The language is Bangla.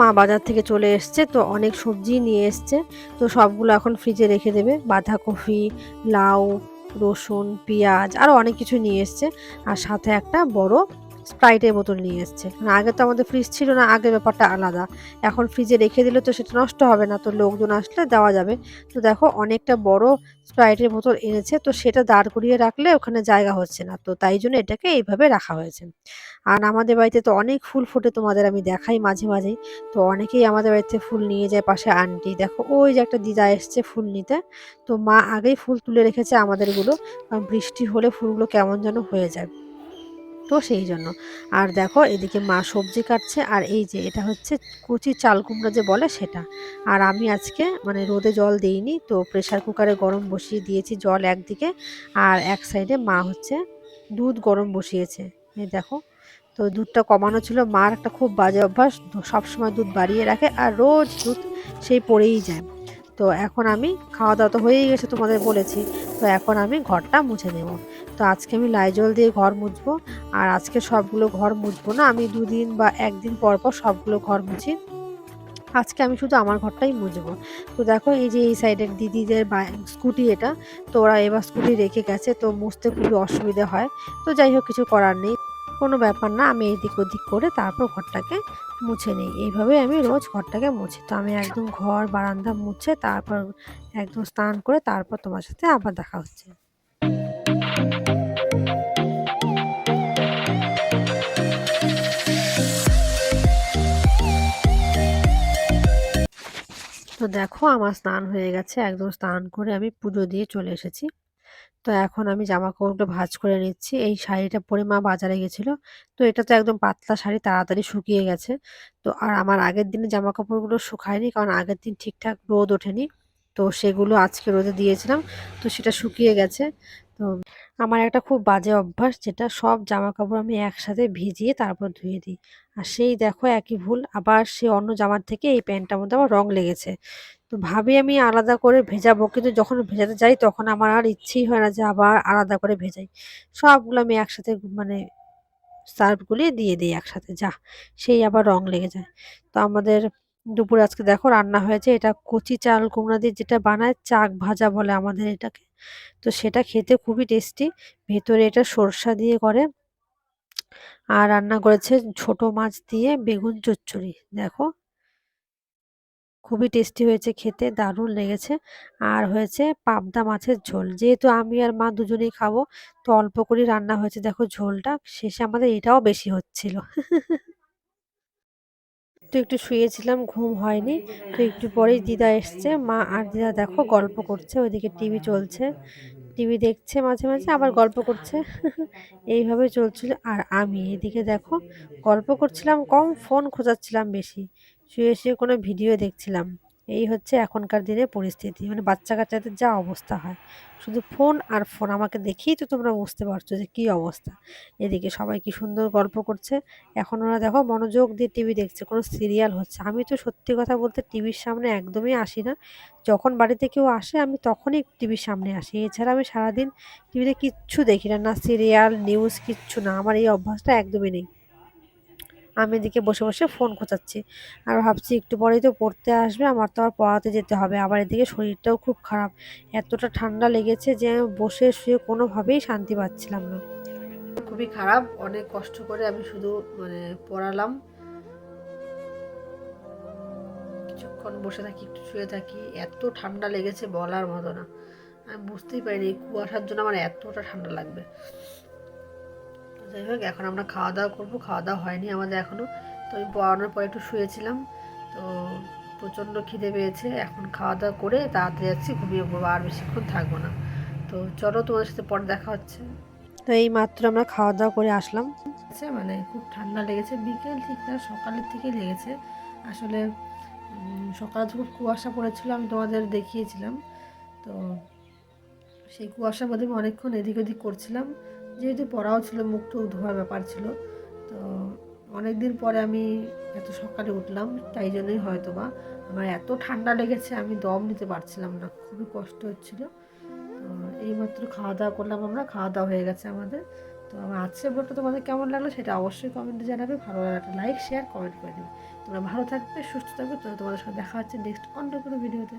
মা বাজার থেকে চলে এসছে, তো অনেক সবজি নিয়ে এসছে। তো সবগুলো এখন ফ্রিজে রেখে দেবে। বাঁধাকপি, লাউ, রসুন, পেঁয়াজ আরও অনেক কিছু নিয়ে এসছে। আর সাথে একটা বড় স্প্রাইটের বোতল নিয়ে এসছে। আগে তো আমাদের ফ্রিজ ছিল না, আগে ব্যাপারটা আলাদা। এখন ফ্রিজে রেখে দিলে তো সেটা নষ্ট হবে না, তো লোকজন আসলে দেওয়া যাবে। তো দেখো, অনেকটা বড় স্প্রাইটের বোতল এনেছে, তো সেটা দাঁড় করিয়ে রাখলে ওখানে জায়গা হচ্ছে না। তো তাই জন্য এটাকে এইভাবে রাখা হয়েছে। আর আমাদের বাড়িতে তো অনেক ফুল ফোটে তোমাদের, আমি দেখাই মাঝে মাঝেই তো অনেকেই আমাদের বাড়িতে ফুল নিয়ে যায় পাশে আন্টি। দেখো, ওই যে একটা দিদা এসছে ফুল নিতে। তো মা আগেই ফুল তুলে রেখেছে আমাদেরগুলো কারণ বৃষ্টি হলে ফুলগুলো কেমন যেন হয়ে যায়। তো সেই জন্য। আর দেখো, এদিকে মা সবজি কাটছে, আর এই যে এটা হচ্ছে কচি চাল কুমড়া যে বলে সেটা। আর আমি আজকে মানে রোদে জল দিইনি, তো প্রেশার কুকারে গরম বসিয়ে দিয়েছি জল একদিকে, আর এক সাইডে মা হচ্ছে দুধ গরম বসিয়েছে। এই দেখো, তো দুধটা কমানো ছিল। মার একটা খুব বাজে অভ্যাস সবসময় দুধ বাড়িয়ে রাখে, আর রোজ দুধ সেই পড়েই যায়। তো এখন আমি খাওয়া দাওয়া তো হয়েই গেছে তোমাদের বলেছি, তো এখন আমি ঘরটা মুছে নেব। তো আজকে আমি লাইজল দিয়ে ঘর মুছবো, আর আজকে সবগুলো ঘর মুছবো না। আমি দুদিন বা একদিন পর পর সবগুলো ঘর মুছি। আজকে আমি শুধু আমার ঘরটাই মুছবো। তো দেখো এই যে এই সাইডের দিদিদের স্কুটি এটা, তো ওরা এবার স্কুটি রেখে গেছে, তো মুছতে খুবই অসুবিধা হয়। তো যাই হোক, কিছু করার নেই। কোনো ব্যাপার না, আমি এদিক ওদিক করে তারপর ঘরটাকে মুছে নিই। এইভাবে আমি রোজ ঘরটাকে মুছি। তো আমি একদম ঘর, বারান্দা মুছে তারপর একদম স্নান করে তারপর তোমার সাথে আবার দেখা হচ্ছে। তো দেখো আমার স্নান হয়ে গেছে, একদম স্নান করে আমি পুজো দিয়ে চলে এসেছি। তো এখন আমি জামা কাপড়গুলো ভাজ করে নিচ্ছি। এই শাড়িটা পরে মা বাজারে গেছিল, তো এটা তো একদম পাতলা শাড়ি, তাড়াতাড়ি শুকিয়ে গেছে। তো আর আমার আগের দিনে জামা কাপড়গুলো শুকায়নি, কারণ আগের দিন ঠিকঠাক রোদ ওঠেনি। তো সেগুলো আজকে রোদে দিয়েছিলাম, তো সেটা শুকিয়ে গেছে। তো আমার একটা খুব বাজে অভ্যাস, যেটা সব জামা কাপড় আমি একসাথে ভিজিয়ে তারপর ধুয়ে দিই। আর সেই দেখো একই ভুল, আবার সে অন্য জামার থেকে এই প্যান্টটার মধ্যে আমার রং লেগেছে। তো ভাবি আমি আলাদা করে ভেজাবো, কিন্তু যখন ভেজাতে যাই তখন আমার আর ইচ্ছেই হয় না যে আবার আলাদা করে ভেজাই। সবগুলো আমি একসাথে মানে সার্ফগুলি দিয়ে দিই একসাথে, যা সেই আবার রং লেগে যায়। তো আমাদের দুপুরে আজকে দেখো রান্না হয়েছে, এটা কচি চাল কুমড়া দিয়ে যেটা বানায়, চাক ভাজা বলে আমাদের এটাকে। তো সেটা খেতে খুবই টেস্টি। ভেতরে এটা সরষা দিয়ে করে আর রান্না করেছে ছোট মাছ দিয়ে বেগুন চচ্চড়ি, দেখো। খুবই টেস্টি হয়েছে খেতে, দারুণ লেগেছে। আর হয়েছে পাবদা মাছের ঝোল, যেহেতু আমি আর মা দুজনেই খাব, তো অল্প করেই রান্না হয়েছে, দেখো ঝোলটা। শেষে আমাদের এটাও বেশি হচ্ছিল। তো একটু শুয়েছিলাম, ঘুম হয়নি। তো একটু পরেই দিদা এসছে। মা আর দিদা দেখো গল্প করছে, ওইদিকে টিভি চলছে। টিভি দেখছে মাঝে মাঝে, আবার গল্প করছে। এইভাবে চলছিল। আর আমি এদিকে দেখো গল্প করছিলাম কম, ফোন খোঁজাচ্ছিলাম বেশি। শুয়ে শুয়ে কোনো ভিডিও দেখছিলাম। এই হচ্ছে এখনকার দিনের পরিস্থিতি। মানে বাচ্চা কাচ্চাদের যা অবস্থা হয়। শুধু ফোন আর ফোন, আমাকে দেখেই তো তোমরা বুঝতে পারছ যে কী অবস্থা। এদিকে সবাই কি সুন্দর গল্প করছে। এখন ওরা দেখো মনোযোগ দিয়ে টিভি দেখছে, কোনো সিরিয়াল হচ্ছে। আমি তো সত্যি কথা বলতে টিভির সামনে একদমই আসি না। যখন বাড়িতে কেউ আসে, আমি তখনই টিভির সামনে আসি। এছাড়া আমি সারাদিন টিভিতে কিচ্ছু দেখি না না সিরিয়াল, নিউজ, কিচ্ছু না। আমার এই অভ্যাসটা একদমই নেই। আমি এদিকে বসে বসে ফোন খোঁচাচ্ছি। আর ভাবছি একটু পরেই তো পড়তে আসবে, আমার তো আর পড়াতে যেতে হবে। আবার এদিকে শরীরটাও খুব খারাপ। এতটা ঠান্ডা লেগেছে যে আমি বসে শুয়ে কোনোভাবেই শান্তি পাচ্ছিলাম না। খুবই খারাপ, অনেক কষ্ট করে আমি শুধু মানে পড়ালাম। কিছুক্ষণ বসে থাকি, একটু শুয়ে থাকি, এত ঠান্ডা লেগেছে বলার মতো না। আমি বুঝতেই পারিনি, কুয়াশার জন্য আমার এতটা ঠান্ডা লাগবে। যাই হোক, এখন আমরা খাওয়া দাওয়া করব। খাওয়া দাওয়া হয়নি আমাদের এখনও তো আমি পড়ানোর পরে একটু শুয়েছিলাম। তো প্রচণ্ড খিদে পেয়েছে। এখন খাওয়া দাওয়া করে তাড়াতাড়ি যাচ্ছি, ঘুমিয়ে পড়ব। আর বেশিক্ষণ থাকব না। তো চলো, তোমাদের সাথে পরে দেখা হচ্ছে। তো এই মাত্র আমরা খাওয়া দাওয়া করে আসলাম। আচ্ছা মানে খুব ঠান্ডা লেগেছে। বিকেল ঠিক না, সকালের থেকেই লেগেছে। আসলে সকালে তো খুব কুয়াশা পড়েছিল, আমি তোমাদের দেখিয়েছিলাম। তো সেই কুয়াশার মধ্যে আমি অনেকক্ষণ এদিক ওদিক করছিলাম। যেহেতু পড়াও ছিল, মুখ টুক ধোয়ার ব্যাপার ছিল, তো অনেক দিন পরে আমি এত সকালে উঠলাম, তাই জন্যই হয়তো বা আমার এত ঠান্ডা লেগেছে, আমি দম নিতে পারছিলাম না, খুবই কষ্ট হচ্ছিল। তো এইমাত্র খাওয়া দাওয়া করলাম আমরা খাওয়া দাওয়া হয়ে গেছে আমাদের। তো আমার আজকে ব্লগটা তোমাদের কেমন লাগল সেটা অবশ্যই কমেন্টে জানাবে, ভালো লাগলে একটা লাইক শেয়ার কমেন্ট করে দেবে। তোমরা ভালো থাকবে, সুস্থ থাকবে, তো তোমাদের সাথে দেখা হচ্ছে নেক্সট অন্য কোনো ভিডিওতে